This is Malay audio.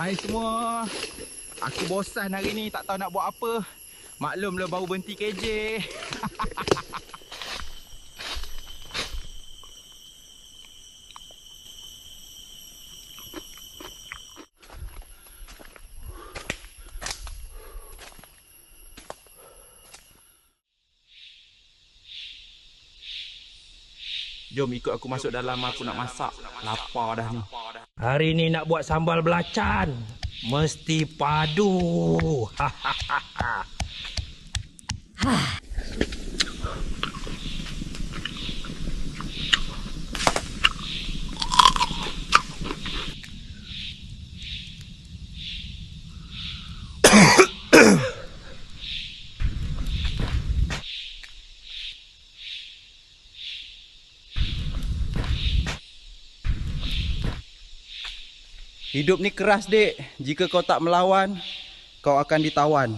Hai semua. Aku bosan hari ni tak tahu nak buat apa. Maklumlah baru berhenti KJ. Jom ikut aku masuk dalam aku nak masak. Lapar dah ni. Hari ni nak buat sambal belacan. Mesti padu. Hidup ni keras dek. Jika kau tak melawan, kau akan ditawan.